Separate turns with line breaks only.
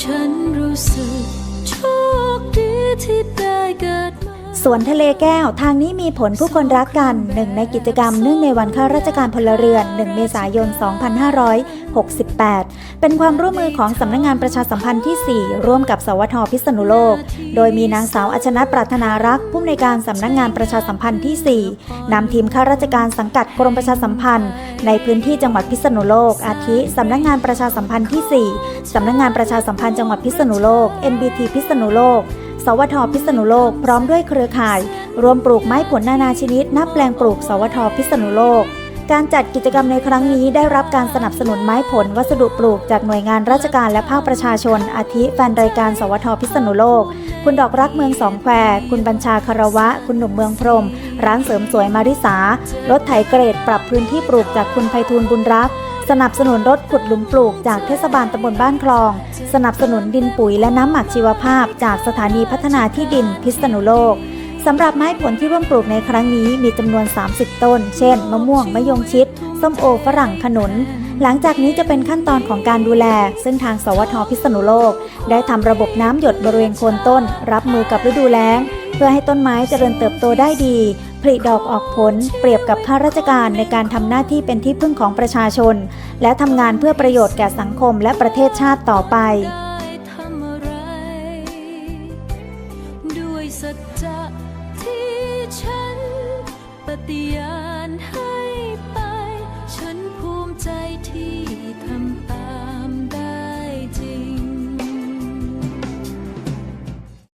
ฉันรู้สึก สวนทะเลแก้วทางนี้มีผลผู้คนรักกันหนึ่งในกิจกรรมเนื่องในวันข้าราชการพลเรือน 1 เมษายน 2568 เป็นความร่วมมือของสำนักงงานประชาสัมพันธ์ที่ 4 ร่วมกับสวทพิษณุโลก โดยมีนางสาวอัชนะปรารถนารักษ์ผู้อำนวยการสำนักงงานประชาสัมพันธ์ที่ 4นำทีมข้าราชการสังกัดกรมประชาสัมพันธ์ ในพื้นที่จังหวัดพิษณุโลก อาทิสำนักงงานประชาสัมพันธ์ที่ 4สำนักงงานประชาสัมพันธ์จังหวัดพิษณุโลก NBT พิษณุโลก สวทพิษณุโลกพร้อมด้วยเครือข่าย รวมปลูกไม้ผลนานาชนิด นับแปลงปลูก สวทพิษณุโลก การจัดกิจกรรมในครั้งนี้ได้รับการสนับสนุนไม้ผลวัสดุปลูกจากหน่วยงานราชการและภาคประชาชน อาทิแฟนรายการ สวทพิษณุโลก คุณดอกรักเมืองสองแคว คุณบัญชาคารวะ คุณหนุ่มเมืองพรม ร้านเสริมสวยมาริสารถไถเกรดปรับพื้นที่ปลูกจากคุณไพฑูรย์บุญรัก สนับสนุนรถขุดหลุมปลูกจากเทศบาลตำบลบ้านคลอง สนับสนุนดินปุ๋ยและน้ำหมักชีวภาพ จากสถานีพัฒนาที่ดินพิษณุโลกสำหรับไม้ผลที่ร่วมปลูกในครั้งนี้มีจำนวน 30 ต้น เช่น มะม่วง มะยงชิด ส้มโอ ฝรั่ง ขนุน หลังจากนี้จะเป็นขั้นตอนของการดูแล ซึ่งทางสวทพิษณุโลก ได้ทำระบบน้ำหยดบริเวณโคนต้น รับมือกับฤดูแล้ง เพื่อให้ต้นไม้เจริญเติบโตได้ดี ผลิดอกออกผล เปรียบกับข้าราชการในการทำหน้าที่เป็นที่พึ่งของประชาชน และทำงานเพื่อประโยชน์แก่สังคมและประเทศชาติต่อไป
ด้วยสัจจะที่ฉันปฏิญาณให้